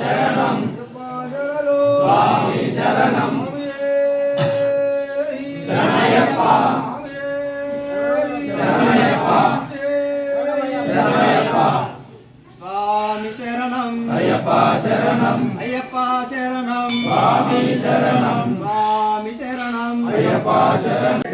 శరణం స్వామి శరణం శరణయ్యప్ప శరణయ్యప్ప శరణయ్యప్ప స్వామి శరణం అయ్యప్ప శరణం అయ్యప్ప శరణం స్వామి శరణం స్వామి శరణం అయ్యప్ప శరణం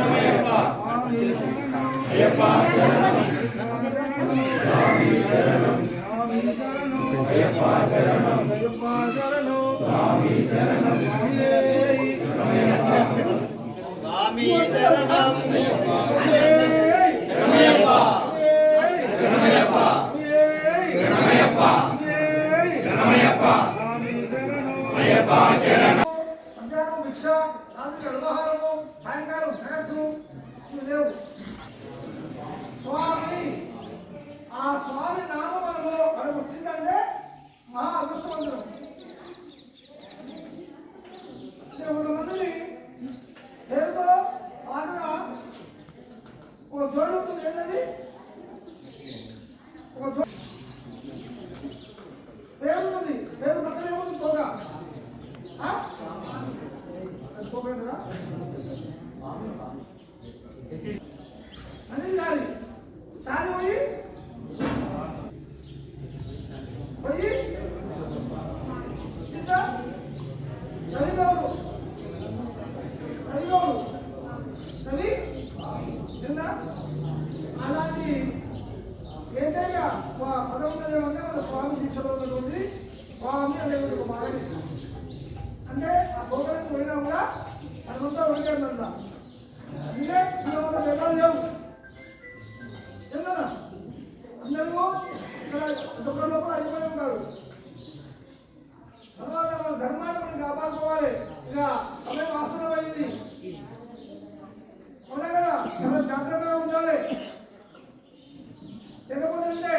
Ayappa Ayappa స్వామి ఆ స్వామి నామం మనము మనం వచ్చిందంటే మా అదృష్టవంతుడు రెండు మందిని పేరుతో పాటున ఒక జోడు ఉంటుంది ఏంటది ఒక జోడు చాలు పోయి. పోయి. సిద్ధ రవి. గౌడు చిన్న. అలాంటి ఏదైనా పదవులు అంటే వాళ్ళ స్వామి దీక్షలో ఉంది. స్వామి అనేది ఒక మారని అంటే ఆ గోకరణ పోయినా కూడా అదంతా ఉడికారు అంతా. ఇదే పిల్లలు లేవు. కదా అందరూ ఇక్కడ దుఃఖం లోపల అయిపోయి ఉంటారు. తర్వాత మన ధర్మాన్ని మనం కాపాడుకోవాలి. ఇక సమయం ఆసనమైంది అవునా కదా? చాలా జాగ్రత్తగా ఉండాలి. లేకపోతే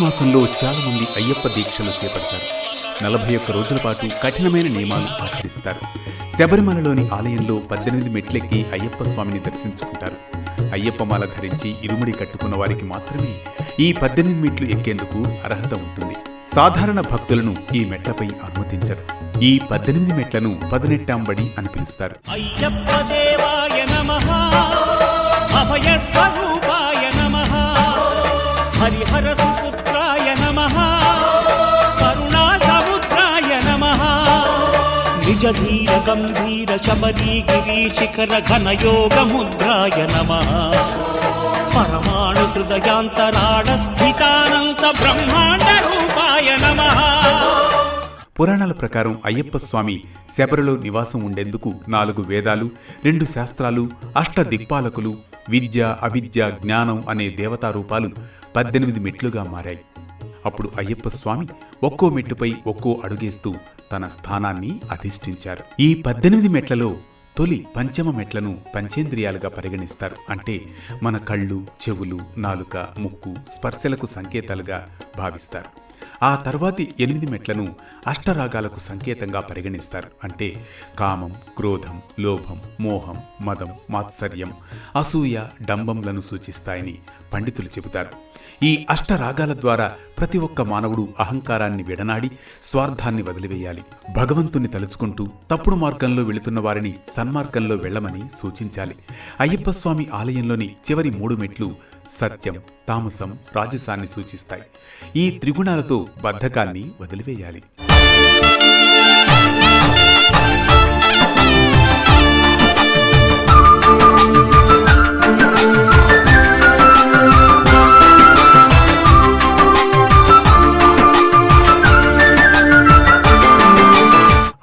మాసంలో చాలా మంది అయ్యప్ప దీక్షలు చేపడతారు. నలభై ఒక్క రోజుల పాటు కఠినమైన నియమాలు ఆచరిస్తారు. శబరిమలలోని ఆలయంలో పద్దెనిమిది మెట్లెక్కి అయ్యప్ప స్వామిని దర్శించుకుంటారు. అయ్యప్ప మాల ధరించి ఇరుముడి కట్టుకున్న వారికి మాత్రమే ఈ పద్దెనిమిది మెట్లు ఎక్కేందుకు అర్హత ఉంటుంది. సాధారణ భక్తులను ఈ మెట్లపై అనుమతించరు. ఈ పద్దెనిమిది మెట్లను పదినెట్టాంబడి అని పిలుస్తారు. అయ్యప్ప దేవాయ నమః. అభయ నిజధీర గంభీర శబరీ గిరి శిఖర ఘన యోగ ముద్రాయ నమ పరమాణు హృదయాంతరాడ స్థితానంత బ్రహ్మాండ రూపాయ నమ పురాణాల ప్రకారం అయ్యప్ప స్వామి శబరిలో నివాసం ఉండేందుకు నాలుగు వేదాలు రెండు శాస్త్రాలు అష్ట దిక్పాలకులు విద్య అవిద్య జ్ఞానం అనే దేవతా రూపాలు పద్దెనిమిది మెట్లుగా మారాయి. అప్పుడు అయ్యప్ప స్వామి ఒక్కో మెట్టుపై ఒక్కో అడుగేస్తూ తన స్థానాన్ని అధిష్ఠించారు. ఈ పద్దెనిమిది మెట్లలో తొలి పంచమ మెట్లను పంచేంద్రియాలుగా పరిగణిస్తారు. అంటే మన కళ్ళు చెవులు నాలుక ముక్కు స్పర్శలకు సంకేతాలుగా భావిస్తారు. ఆ తర్వాతి ఎనిమిది మెట్లను అష్టరాగాలకు సంకేతంగా పరిగణిస్తారు. అంటే కామం క్రోధం లోభం మోహం మదం మాత్సర్యం అసూయ డంబంలను సూచిస్తాయని పండితులు చెబుతారు. ఈ అష్టరాగాల ద్వారా ప్రతి ఒక్క మానవుడు అహంకారాన్ని విడనాడి స్వార్థాన్ని వదిలివేయాలి. భగవంతుని తలుచుకుంటూ తప్పుడు మార్గంలో వెళుతున్న వారిని సన్మార్గంలో వెళ్ళమని సూచించాలి. అయ్యప్ప స్వామి ఆలయంలోని చివరి మూడు మెట్లు సత్యం తామసం రాజసాన్ని సూచిస్తాయి. ఈ త్రిగుణాలతో బద్ధకాన్ని వదిలివేయాలి.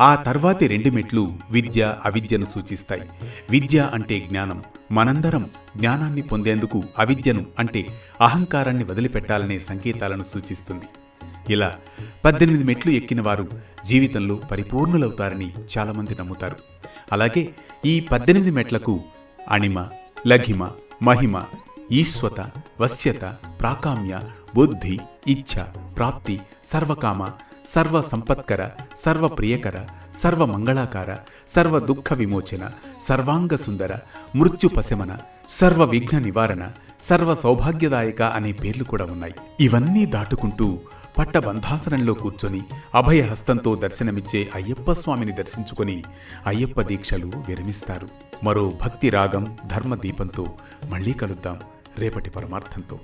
ఆ తర్వాతి రెండు మెట్లు విద్య అవిద్యను సూచిస్తాయి. విద్య అంటే జ్ఞానం. మనందరం జ్ఞానాన్ని పొందేందుకు అవిద్యను అంటే అహంకారాన్ని వదిలిపెట్టాలనే సంకేతాలను సూచిస్తుంది. ఇలా పద్దెనిమిది మెట్లు ఎక్కిన వారు జీవితంలో పరిపూర్ణులవుతారని చాలామంది నమ్ముతారు. అలాగే ఈ పద్దెనిమిది మెట్లకు అణిమ లఘిమ మహిమ ఈశ్వత వశ్యత ప్రాకామ్య బుద్ధి ఇచ్ఛ ప్రాప్తి సర్వకామ సర్వ సంపత్కర సర్వ ప్రియకర సర్వ మంగళాకార సర్వ దుఃఖ విమోచన సర్వాంగ సుందర మృత్యు పశమన సర్వ విఘ్న నివారణ సర్వ సౌభాగ్యదాయక అనే పేర్లు కూడా ఉన్నాయి. ఇవన్నీ దాటుకుంటూ పట్టబంధాసనంలో కూర్చొని అభయహస్తంతో దర్శనమిచ్చే అయ్యప్ప స్వామిని దర్శించుకొని అయ్యప్ప దీక్షలు విరమిస్తారు. మరో భక్తి రాగం ధర్మ దీపంతో మళ్ళీ కలుద్దాం. రేపటి పరమార్థంతో.